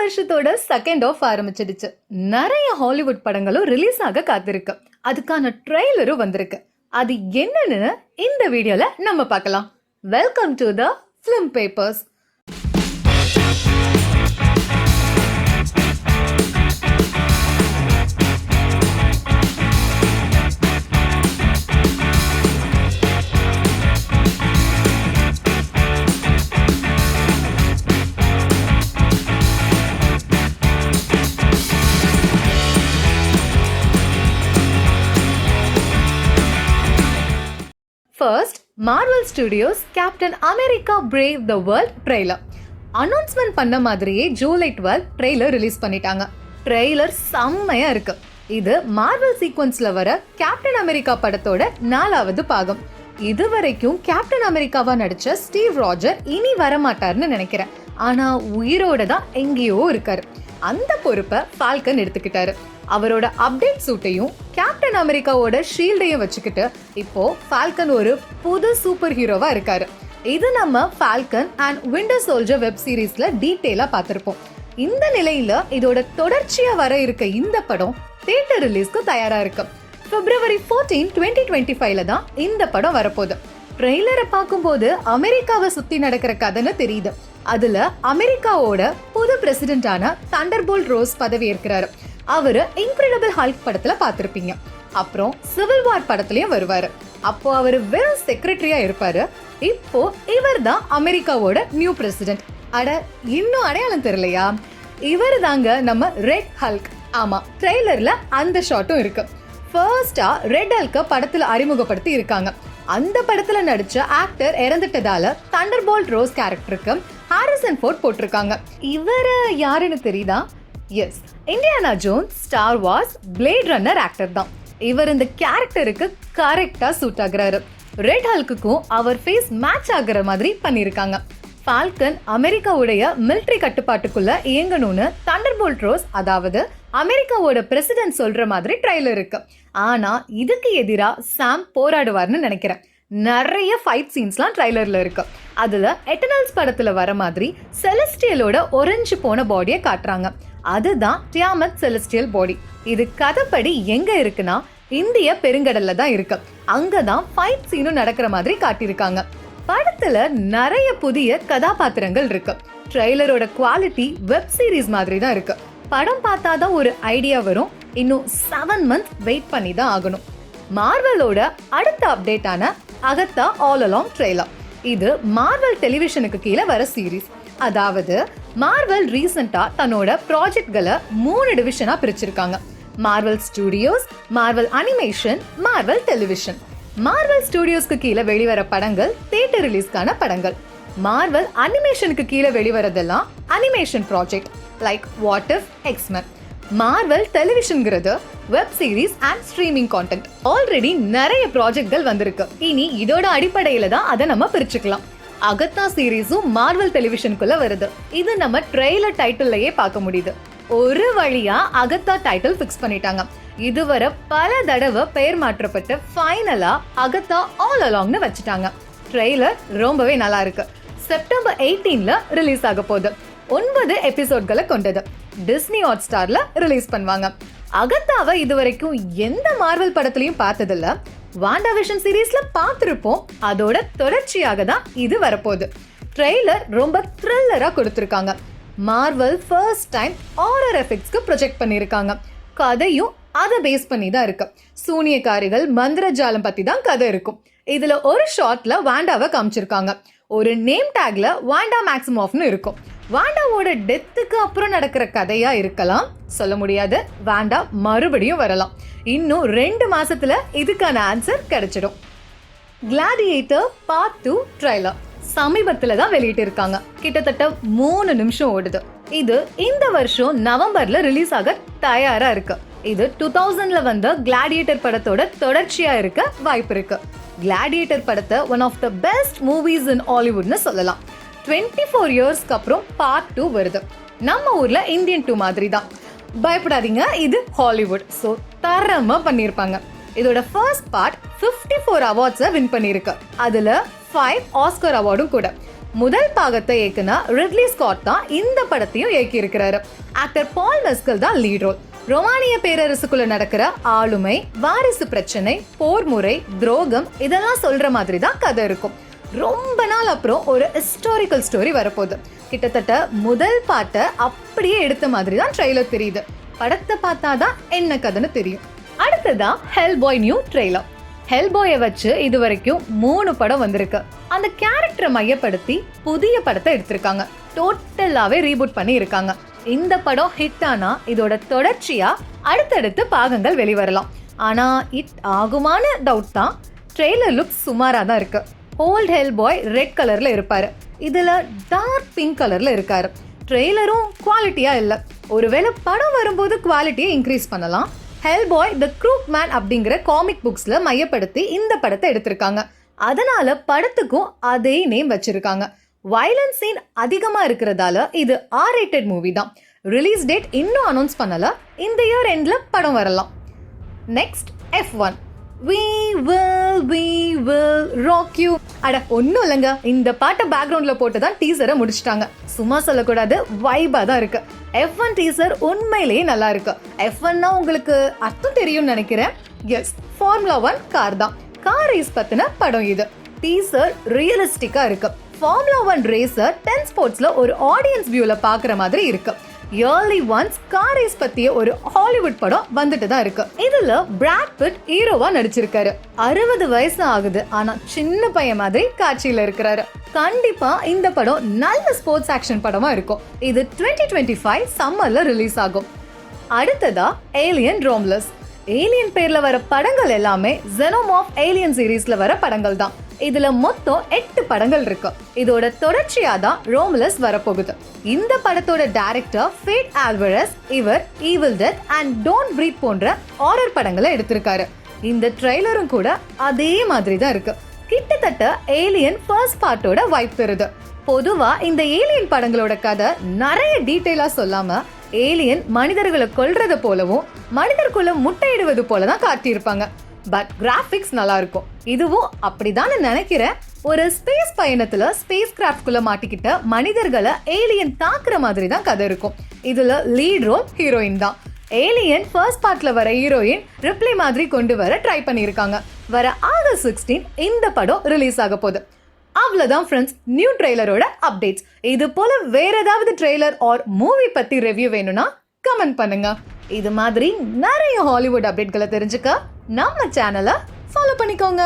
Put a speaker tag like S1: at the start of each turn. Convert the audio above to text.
S1: வருஷத்தோட second half ஆரம்பிச்சிடுச்சு. நிறைய ஹாலிவுட் படங்களும் ரிலீஸ் ஆக காத்திருக்கு. அதுக்கான ட்ரெய்லரும் வந்திருக்கு. அது என்னன்னு இந்த வீடியோல நம்ம பார்க்கலாம். Welcome to the film papers Marvel Studios Captain America brave the world trailer announcement பண்ண மாதிரியே ஜூலை டுவெல் ட்ரெய்லர் ரிலீஸ் பண்ணிட்டாங்க. ட்ரெய்லர் செம்மையா இருக்கு. இது மார்வல் சீக்வன்ஸ்ல வர கேப்டன் அமெரிக்கா படத்தோட நாலாவது பாகம். இதுவரைக்கும் கேப்டன் அமெரிக்காவா நடிச்ச ஸ்டீவ் ராஜர் இனி வரமாட்டார்னு நினைக்கிறேன். ஆனா உயிரோட தான் எங்கேயோ இருக்காரு. அந்த பொறுப்பை ஃபால்கன் எடுத்துக்கிட்டாரு. அவரோட அப்டேட் சூட்டையும் கேப்டன் அமெரிக்காவோட ஷீல்டையும் வச்சுக்கிட்டு இப்போ ஃபால்கன் ஒரு புது சூப்பர் ஹீரோவா இருக்காரு. இது நம்ம Falcon and Winter Soldier web சீரீஸ்ல டீட்டெயிலா பார்த்திருப்போம். இந்த நிலையில இதோட தொடர்ச்சியா வர இருக்க இந்த படம் தியேட்டர் ரிலீஸ்க்கு தயாரா இருக்கு. பிப்ரவரி ஃபோர்டீன் டுவெண்ட்டி டுவெண்ட்டி ஃபைவ்ல தான் இந்த படம் வரப்போகுது. ட்ரெய்லரை பார்க்கும்போது அமெரிக்காவை சுத்தி நடக்கிற கதைன்னு தெரியுது. அதுல அமெரிக்காவோட புது பிரசிடென்டான தண்டர்போல்ட் ரோஸ் பதவி ஏற்கிறாரு அவரு இன்க்ரெடிபிள் ஹல்க் படத்துல பார்த்துருப்பீங்க. அப்புறம் சிவில் வார் படத்துலயும் வருவாரு. அப்போ அவர் வெறும் செக்ரட்டரியா இருப்பாரு. இப்போ இவர் தான் அமெரிக்காவோட நியூ பிரசிடென்ட் அட இன்னும் அடையாளம் தெரியலையா? இவர் தாங்க நம்ம ரெட் ஹல்க் ஆமா ட்ரெய்லர்ல அந்த ஷாட்டும் இருக்கு. ஃபர்ஸ்டா ரெட் ஹல்க படத்துல அறிமுகப்படுத்தி இருக்காங்க. அந்த படத்துல நடிச்ச ஆக்டர் இறந்துட்டதால தண்டர்போல்ட் ரோஸ் கேரக்டருக்கு ஹாரிசன் ஃபோர்ட் போட்டிருக்காங்க. இவர் யாருன்னு தெரியுதா? Yes Indiana Jones Star Wars Blade Runner actor தான். இவர் இந்த கேரக்டருக்கு கரெக்டா சூட் ஆகுறாரு. ரெட் ஹல்க்குக்கும் அவர் ஃபேஸ் மேட்ச் ஆகுற மாதிரி பண்ணியிருக்காங்க. பால்கன் அமெரிக்காவுடைய மிலிட்ரி கட்டுப்பாட்டுக்குள்ள இயங்கணும்னு தண்டர்போல்ட் ரோஸ் அதாவது அமெரிக்காவோட பிரசிடென்ட் சொல்ற மாதிரி ட்ரைலர் இருக்கு. ஆனா இதுக்கு எதிராக சாம் போராடுவார்னு நினைக்கிறேன். நிறைய ஃபைட் சீன்ஸ்லாம் ட்ரைலர்ல இருக்கு. அதுல எட்டனல்ஸ் படத்துல வர மாதிரி செலஸ்டியலோட ஒரஞ்சு போன பாடியை காட்டுறாங்க. அதுதான் டியாமத் செலஸ்டியல் பாடி இது கதைப்படி எங்க இருக்குன்னா இந்திய பெருங்கடல்ல தான் இருக்கு. அங்கதான் ஃபைட் சீனும் நடக்கிற மாதிரி காட்டியிருக்காங்க. படத்துல நிறைய புதிய கதாபாத்திரங்கள் இருக்கு. ட்ரெய்லரோட குவாலிட்டி வெப் சீரிஸ் மாதிரி தான் இருக்கு. படம் பார்த்தாதான் ஒரு ஐடியா வரும். இன்னும் செவன் மந்த் வெயிட் பண்ணி தான் ஆகணும். மார்வலோட அடுத்த அப்டேட்டான அகத்தா ஆல் அலாங் ட்ரெய்லர் இது மார்வல் டெலிவிஷனுக்கு கீழே வர சீரிஸ் அதாவது மார்வல் ரீசெண்டா தன்னோட ப்ராஜெக்ட்களை மூணு டிவிஷனா பிரிச்சிருக்காங்க. Marvel Studios Marvel Animation Marvel Television Marvel ஸ்டுடியோஸ்க்கு கீழே வெளிவர படங்கள் தியேட்டர் ரிலீஸ்க்கான படங்கள். மார்வல் அனிமேஷனுக்கு கீழே வெளிவரதெல்லாம் animation project like What If X-Men Marvel டெலிவிஷன்ங்கிறது web series and streaming content already நிறைய ப்ராஜெக்ட்கள் வந்திருக்கு. இனி இதோட அடிப்படையில தான் அதை நம்ம பிரிச்சுக்கலாம். அகத்தா சீரீஸும் மார்வல் டெலிவிஷனுக்குள்ள வருது. இது நம்ம ட்ரெய்லர் டைட்டில்லையே பார்க்க முடியுது. ஒரு வழியா அகத்தா டைட்டில் ஃபிக்ஸ் பண்ணிட்டாங்க. இதுவரை பல தடவை பெயர் மாற்றப்பட்டு ஃபைனலா அகத்தா ஆல் அலாங்னு வச்சுட்டாங்க. ட்ரெய்லர் ரொம்பவே நல்லா இருக்கு செப்டம்பர் எயிட்டீன்ல ரிலீஸ் ஆக போகுது. ஒன்பது எபிசோட்களை கொண்டது. டிஸ்னி ஹாட் ஸ்டார்ல ரிலீஸ் பண்ணுவாங்க. அகத்தாவை இதுவரைக்கும் எந்த மார்வல் படத்துலயும் பார்த்ததில்ல. வாண்டா விஷன் சீரீஸ்ல பார்த்துருப்போம். அதோட தொடர்ச்சியாக தான் இது வரப்போகுது. ட்ரெய்லர் ரொம்ப த்ரில்லரா கொடுத்துருக்காங்க. மார்வல் ஃபர்ஸ்ட் டைம் ஆரர் எஃபெக்ட்ஸ்க்கு ப்ரொஜெக்ட் பண்ணியிருக்காங்க. கதையும் அதை பேஸ் பண்ணி தான் இருக்கு. சூனியக்காரிகள் மந்திரஜாலம் பத்தி தான் கதை இருக்கும். இதுல ஒரு ஷார்ட்ல வாண்டாவை காமிச்சிருக்காங்க. ஒரு நேம் டேக்ல வாண்டா மேக்ஸிமாஃப்னு இருக்கும். வாண்டாவோட டெத்துக்கு அப்புறம் நடக்கிற கதையா இருக்கலாம். சொல்ல முடியாது. வாண்டா மறுபடியும் வரலாம். இன்னும் ரெண்டு மாசத்துல இதுக்கான ஆன்சர் கிடைச்சிடும். கிளாடியேட்டர் பார்ட் டூ ட்ரைலர் சமீபத்துல தான் வெளியிட்டு இருக்காங்க கிட்டத்தட்ட மூணு நிமிஷம் ஓடுது. இது இந்த வருஷம் நவம்பர்ல ரிலீஸ் ஆக தயாரா இருக்கு. இது டூ தௌசண்ட்ல வந்த கிளாடியேட்டர் படத்தோட தொடர்ச்சியா இருக்க வாய்ப்பு இருக்கு. கிளாடியேட்டர் படத்தை one of the best movies in ஹாலிவுட்னு சொல்லலாம். டுவெண்ட்டி ஃபோர் இயர்ஸ்க்கு அப்புறம் பார்ட் டூ வருது. நம்ம ஊர்ல இந்தியன் டூ மாதிரி தான் பயப்படாதீங்க இது ஹாலிவுட் ஸோ தரமா பண்ணியிருப்பாங்க இதோட ஃபர்ஸ்ட் பார்ட் 54 ஃபோர் அவார்ட்ஸை வின் பண்ணியிருக்கு அதில் ஃபைவ் ஆஸ்கர் அவார்டும் கூட. முதல் பாகத்தை இயக்குனா ரிட்லி ஸ்காட் தான் இந்த படத்தையும் இயக்கி இருக்கிறாரு ஆக்டர் பால் மெஸ்கல் தான் லீட் ரோல் ரொமானிய பேரரசுக்குள்ள நடக்கிற ஆளுமை வாரிசு பிரச்சனை போர் முறை துரோகம் இதெல்லாம் சொல்ற மாதிரி தான் கதை இருக்கும். ரொம்ப நாள் அப்புறம் ஒரு ஹிஸ்டாரிக்கல் ஸ்டோரி வரப்போகுது. கிட்டத்தட்ட முதல் பாட்டை அப்படியே எடுத்த மாதிரி தான் ட்ரெய்லர் தெரியுது. படத்தை பார்த்தா தான் என்ன கதைன்னு தெரியும். அடுத்ததான் ஹெல் பாய் நியூ ட்ரெய்லர் ஹெல் பாயை வச்சு இது வரைக்கும் மூணு படம் வந்திருக்கு. அந்த கேரக்டரை மையப்படுத்தி புதிய படத்தை எடுத்திருக்காங்க. டோட்டலாகவே ரீபூட் பண்ணி இருக்காங்க இந்த படம் ஹிட் ஆனா இதோட தொடர்ச்சியா அடுத்தடுத்து பாகங்கள் வெளிவரலாம். ஆனா ஹிட் ஆகுமான டவுட் தான். ட்ரெய்லர் லுக் சுமாராக தான் இருக்கு. ஓல்ட் ஹெல் பாய் ரெட் கலர்ல இருப்பாரு. இதுல டார்க் பிங்க் கலர்ல இருக்காரு. ட்ரெய்லரும் குவாலிட்டியா இல்லை. ஒருவேளை படம் வரும்போது குவாலிட்டியை இன்க்ரீஸ் பண்ணலாம். Hellboy the Crooked Man அப்படிங்கிற காமிக் புக்ஸில் மையப்படுத்தி இந்த படத்தை எடுத்திருக்காங்க. அதனால படத்துக்கும் அதே நேம் வச்சிருக்காங்க. வயலன்ஸ் சீன் அதிகமாக இருக்கிறதால இது ஆர் ரேட்டட் மூவி தான். ரிலீஸ் டேட் இன்னும் அனௌன்ஸ் பண்ணல. இந்த இயர் எண்ட்ல படம் வரலாம். Next F one we will we will rock you அட ஒன்றும் இல்லைங்க. இந்த பாட்டை பேக்ரவுண்டில் போட்டு தான் டீசரை முடிச்சிட்டாங்க. சும்மா சொல்லக்கூடாது வைபாக தான் இருக்கு. எஃப் ஒன் டீசர் உண்மையிலேயே நல்லா இருக்கு. எஃப் ஒன்னா உங்களுக்கு அர்த்தம் தெரியும்னு நினைக்கிறேன். எஸ் ஃபார்முலா ஒன் கார் தான். கார் ரேஸ் பற்றின படம் இது. டீசர் ரியலிஸ்டிக்காக இருக்கு. ஃபார்முலா ஒன் ரேசர் டென் ஸ்போர்ட்ஸ்ல ஒரு ஆடியன்ஸ் வியூல பார்க்குற மாதிரி இருக்கு. இயர்லி ஒன்ஸ் கார் ரேஸ் பத்திய ஒரு ஹாலிவுட் படம் வந்துட்டு தான் இருக்கு. இதுல பிராட் பிட் ஹீரோவா நடிச்சிருக்காரு. அறுபது வயசு ஆகுது ஆனா சின்ன பையன் மாதிரி காட்சியில இருக்கிறாரு. கண்டிப்பா இந்த படம் நல்ல ஸ்போர்ட்ஸ் ஆக்ஷன் படமா இருக்கும். இது டுவெண்ட்டி டுவெண்ட்டி ஃபைவ் சம்மர்ல ரிலீஸ் ஆகும். அடுத்ததா ஏலியன் ரோம்லஸ் ஏலியன் பேர்ல வர படங்கள் எல்லாமே ஜெனோம் ஆஃப் ஏலியன் சீரீஸ்ல வர படங்கள் தான் இதுல மொத்தம் எட்டு படங்கள் இருக்கு. இதோட தொடர்ச்சியா தான் ரோம்லஸ் வரப்போகுது. இந்த படத்தோட டைரக்டர் ஃபேட் ஆல்வரஸ் இவர் Evil Dead and Don't Breathe போன்ற ஆர்டர் படங்களை எடுத்திருக்காரு. இந்த ட்ரெய்லரும் கூட அதே மாதிரி தான் இருக்கு. கிட்டத்தட்ட ஏலியன் ஃபர்ஸ்ட் பார்ட்டோட வைப் தருது பொதுவா இந்த ஏலியன் படங்களோட கதை நிறைய டீட்டெயிலா சொல்லாம ஏலியன் மனிதர்களை கொல்றது போலவும் மனிதர்குள்ள முட்டையிடுவது போல தான் காட்டியிருப்பாங்க. பட் கிராஃபிக்ஸ் நல்லா இருக்கும் இதுவும் அப்படிதான் நினைக்கிறேன் ஒரு ஸ்பேஸ் பயணத்துல ஸ்பேஸ் கிராஃப்ட்குள்ள மாட்டிக்கிட்ட மனிதர்களை ஏலியன் தாக்குற மாதிரி தான் கதை இருக்கும். இதுல லீட் ரோல் ஹீரோயின் தான். ஏலியன் ஃபர்ஸ்ட் பார்ட்ல வர ஹீரோயின் ரிப்ளை மாதிரி கொண்டு வர ட்ரை பண்ணியிருக்காங்க. வர ஆகஸ்ட் சிக்ஸ்டீன் இந்த படம் ரிலீஸ் ஆக போகுது. அவ்வளோதான் ஃப்ரெண்ட்ஸ் நியூ ட்ரெய்லரோட அப்டேட்ஸ் இது போல வேற ஏதாவது ட்ரெய்லர் ஆர் மூவி பத்தி ரிவ்யூ வேணும்னா கமெண்ட் பண்ணுங்க. இது மாதிரி நிறைய ஹாலிவுட் அப்டேட்களை தெரிஞ்சுக்க நம்ம சேனலை ஃபாலோ பண்ணிக்கோங்க.